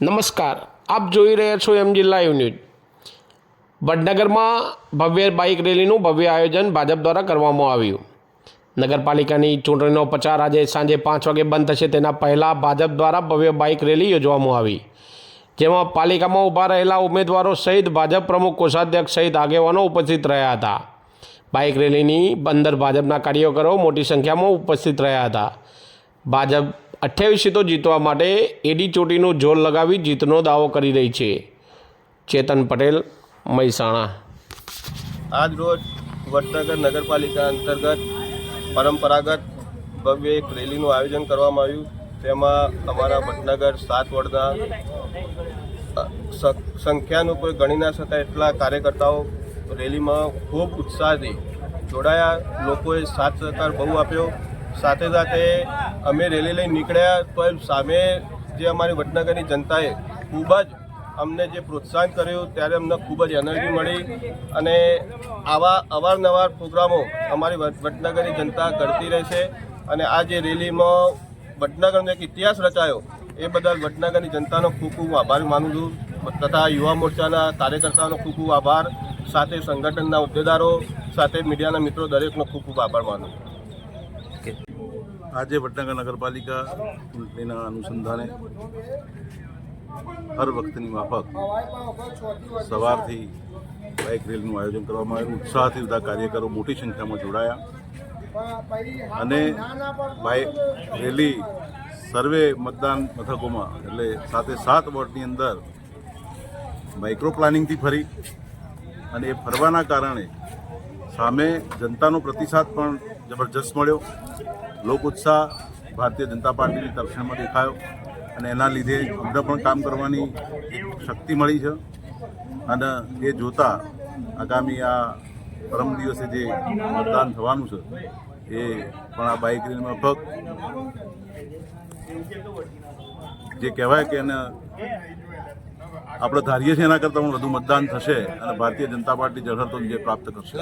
નમસ્કાર. આપ જોઈ રહ્યા છો એમ જિલ્લા યુનિટ વડનગરમાં ભવ્ય બાઇક રેલીનું ભવ્ય આયોજન ભાજપ દ્વારા કરવામાં આવ્યું. નગરપાલિકાની ચૂંટણીનો પ્રચાર આજે સાંજે પાંચ વાગે બંધ થશે તેના પહેલાં ભાજપ દ્વારા ભવ્ય બાઇક રેલી યોજવામાં આવી. જેમાં પાલિકામાં ઊભા રહેલા ઉમેદવારો સહિત ભાજપ પ્રમુખ કોષાધ્યક્ષ સહિત આગેવાનો ઉપસ્થિત રહ્યા હતા. બાઇક રેલીની અંદર ભાજપના કાર્યકરો મોટી સંખ્યામાં ઉપસ્થિત રહ્યા હતા. ભાજપ અઠ્યાવીસ સીટો જીતવા માટે એડી ચોટીનું જોર લગાવી જીતનો દાવો કરી રહી છે. ચેતન પટેલ, મહેસાણા. આજ રોજ વડનગર નગરપાલિકા અંતર્ગત પરંપરાગત ભવ્ય એક રેલીનું આયોજન કરવામાં આવ્યું. તેમાં અમારા વડનગર સાત વડના સંખ્યાનું કોઈ ગણી ના શકાય એટલા કાર્યકર્તાઓ રેલીમાં ખૂબ ઉત્સાહથી જોડાયા. લોકોએ સાથ સહકાર બહુ આપ્યો. સાથે સાથે અમે રેલી લઈને નીકળ્યા, તો સામે જે અમારી વડનગરની જનતાએ ખૂબ જ અમને જે પ્રોત્સાહન કર્યું, ત્યારે અમને ખૂબ જ એનર્જી મળી અને આવા અવારનવાર પ્રોગ્રામો અમારી વડ- વડનગરની જનતા કરતી રહેશે અને આ જે રેલીમાં વડનગરનો એક ઇતિહાસ રચાયો, એ બદલ વડનગરની જનતાનો ખૂબ ખૂબ આભાર માનું છું. તથા યુવા મોરચાના કાર્યકર્તાઓનો ખૂબ ખૂબ આભાર. સાથે સંગઠનના હોદ્દેદારો, સાથે મીડિયાના મિત્રો દરેકનો ખૂબ ખૂબ આભાર માનું છું. આજે વડનગર નગરપાલિકા ચૂંટણીના અનુસંધાને હર વખતની માફક સવારથી બાઇક રેલીનું આયોજન કરવામાં આવ્યું. ઉત્સાહથી બધા કાર્યકરો મોટી સંખ્યામાં જોડાયા અને બાઇક રેલી, સર્વે મતદાન મથકોમાં એટલે સાથે સાત વોર્ડની અંદર માઇક્રો પ્લાનિંગથી ફરી અને એ ફરવાના કારણે સામે જનતાનો પ્રતિસાદ પણ જબરજસ્ત મળ્યો. લોક ઉત્સાહ ભારતીય જનતા પાર્ટીની તરફેણમાં દેખાયો અને એના લીધે અમને પણ કામ કરવાની શક્તિ મળી છે. અને એ જોતા આગામી આ પરમ દિવસે જે મતદાન થવાનું છે, એ પણ આ બાઇક રેલીમાં ફક્ત જે કહેવાય કે એને આપણે ધારીએ છીએ એના કરતાં પણ વધુ મતદાન થશે અને ભારતીય જનતા પાર્ટી જળહરતો જે પ્રાપ્ત કરશે.